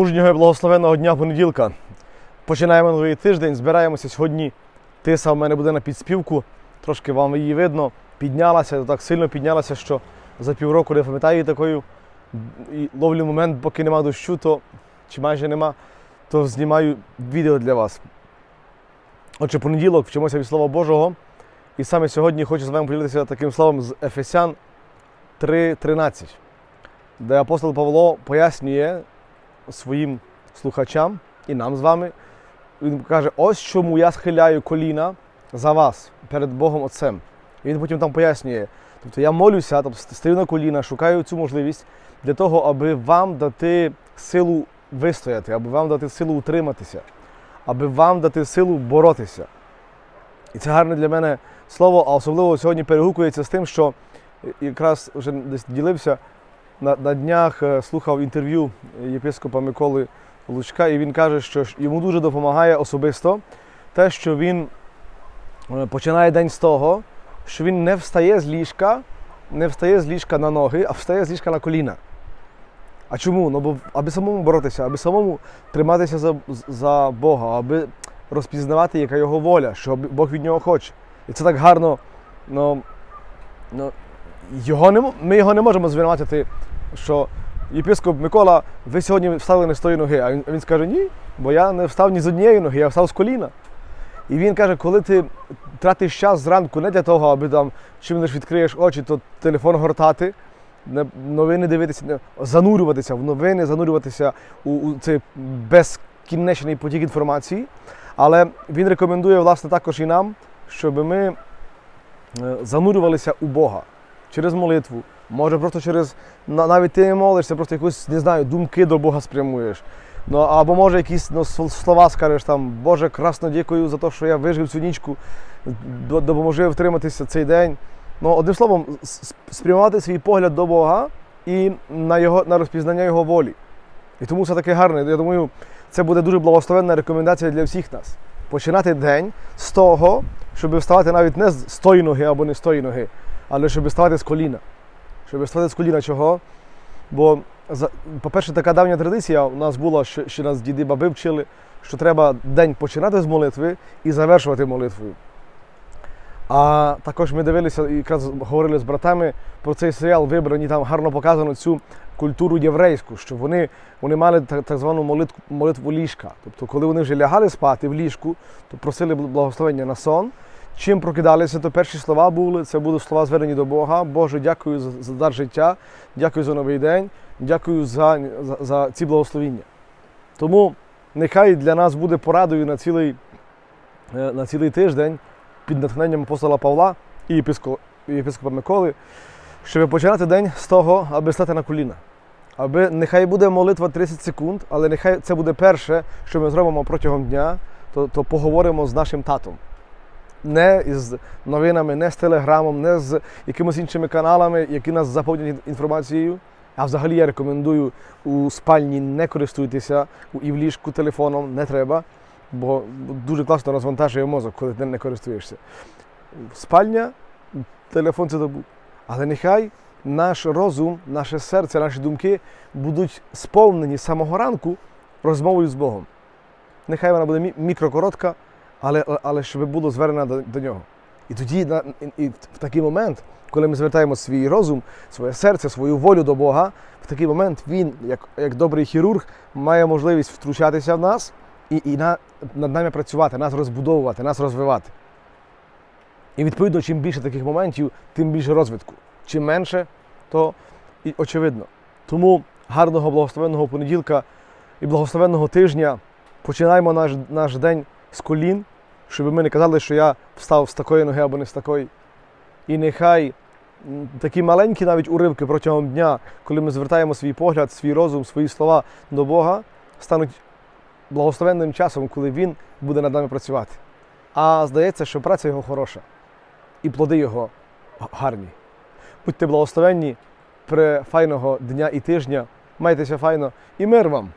Мужнього і благословенного дня понеділка. Починаємо новий тиждень, збираємося сьогодні. Тиса в мене буде на підспівку. Трошки вам її видно. Піднялася, так сильно піднялася, що за півроку не пам'ятаю такою. І ловлю момент, поки нема дощу, то чи майже нема, то знімаю відео для вас. Отже, понеділок вчимося від Слова Божого. І саме сьогодні хочу з вами поділитися таким словом з Ефесян 3.13, де апостол Павло пояснює своїм слухачам і нам з вами. Він каже: ось чому я схиляю коліна за вас перед Богом Отцем. І він потім там пояснює. Тобто я молюся, тобто стою на коліна, шукаю цю можливість для того, аби вам дати силу вистояти, аби вам дати силу утриматися, аби вам дати силу боротися. І це гарне для мене слово, а особливо сьогодні перегукується з тим, що якраз вже десь ділився на, на днях, е, слухав інтерв'ю єпископа Миколи Лучка, і він каже, що йому дуже допомагає особисто те, що він е, починає день з того, що він не встає з ліжка, не встає з ліжка на ноги, а встає з ліжка на коліна. А чому? Ну бо аби самому боротися, аби самому триматися за, за Бога, аби розпізнавати, яка його воля, що Бог від нього хоче. І це так гарно. Ну, ну, його не, ми його не можемо звинуватити, що єпископ Микола, ви сьогодні встали не з тої ноги. А він, він скаже, ні, бо я не встав ні з однієї ноги, я встав з коліна. І він каже, коли ти тратиш час зранку не для того, аби там чим лиш відкриєш очі, то телефон гортати, новини дивитися, занурюватися в новини, занурюватися у, у цей безкінечний потік інформації. Але він рекомендує, власне, також і нам, щоб ми е, занурювалися у Бога через молитву. Може, просто через навіть ти не молишся, просто якусь, не знаю, думки до Бога спрямуєш. Ну, або може якісь ну, слова скажеш там, Боже, красно дякую за те, що я вижив цю нічку, до- допоможи втриматися цей день. Ну, одним словом, спрямувати свій погляд до Бога і на, його, на розпізнання Його волі. І тому це таке гарне. Я думаю, це буде дуже благословенна рекомендація для всіх нас. Починати день з того, щоб вставати навіть не з тої ноги або не з тої ноги, але щоб вставати з коліна. Щоб вставати з коліна чого? Бо, по-перше, така давня традиція у нас була, що, що нас діди баби вчили, що треба день починати з молитви і завершувати молитвою. А також ми дивилися і якраз говорили з братами про цей серіал Вибрані, там гарно показано цю культуру єврейську, що вони, вони мали так, так звану молитву, молитву ліжка. Тобто, коли вони вже лягали спати в ліжку, то просили благословення на сон. Чим прокидалися, то перші слова були, це були слова звернені до Бога. Боже, дякую за, дар життя, дякую за новий день, дякую за, за, за ці благословіння. Тому нехай для нас буде порадою на цілий, е, на цілий тиждень під натхненням апостола Павла і єпископа Миколи, щоб починати день з того, аби стати на коліна. Аби нехай буде молитва 30 секунд, але нехай це буде перше, що ми зробимо протягом дня, то, то поговоримо з нашим татом. Не із новинами, не з телеграмом, не з якимись іншими каналами, які нас заповнять інформацією. А взагалі я рекомендую у спальні не користуйтеся і в ліжку телефоном не треба, бо дуже класно розвантажує мозок, коли ти не користуєшся. Спальня, телефон це добу. Але нехай наш розум, наше серце, наші думки будуть сповнені самого ранку розмовою з Богом. Нехай вона буде мі- мікрокоротка, але, але щоб було звернено до, до нього. І тоді, на, і, і в такий момент, коли ми звертаємо свій розум, своє серце, свою волю до Бога, в такий момент він, як, як добрий хірург, має можливість втручатися в нас і, і на, над нами працювати, нас розбудовувати, нас розвивати. І відповідно, чим більше таких моментів, тим більше розвитку. Чим менше, то і очевидно. Тому гарного благословенного понеділка і благословенного тижня починаємо наш, наш день з колін, щоб ми не казали, що я встав з такої ноги або не з такої. І нехай такі маленькі навіть уривки протягом дня, коли ми звертаємо свій погляд, свій розум, свої слова до Бога, стануть благословенним часом, коли Він буде над нами працювати. А здається, що праця його хороша і плоди його гарні. Будьте благословенні при файного дня і тижня, майтеся файно і мир вам!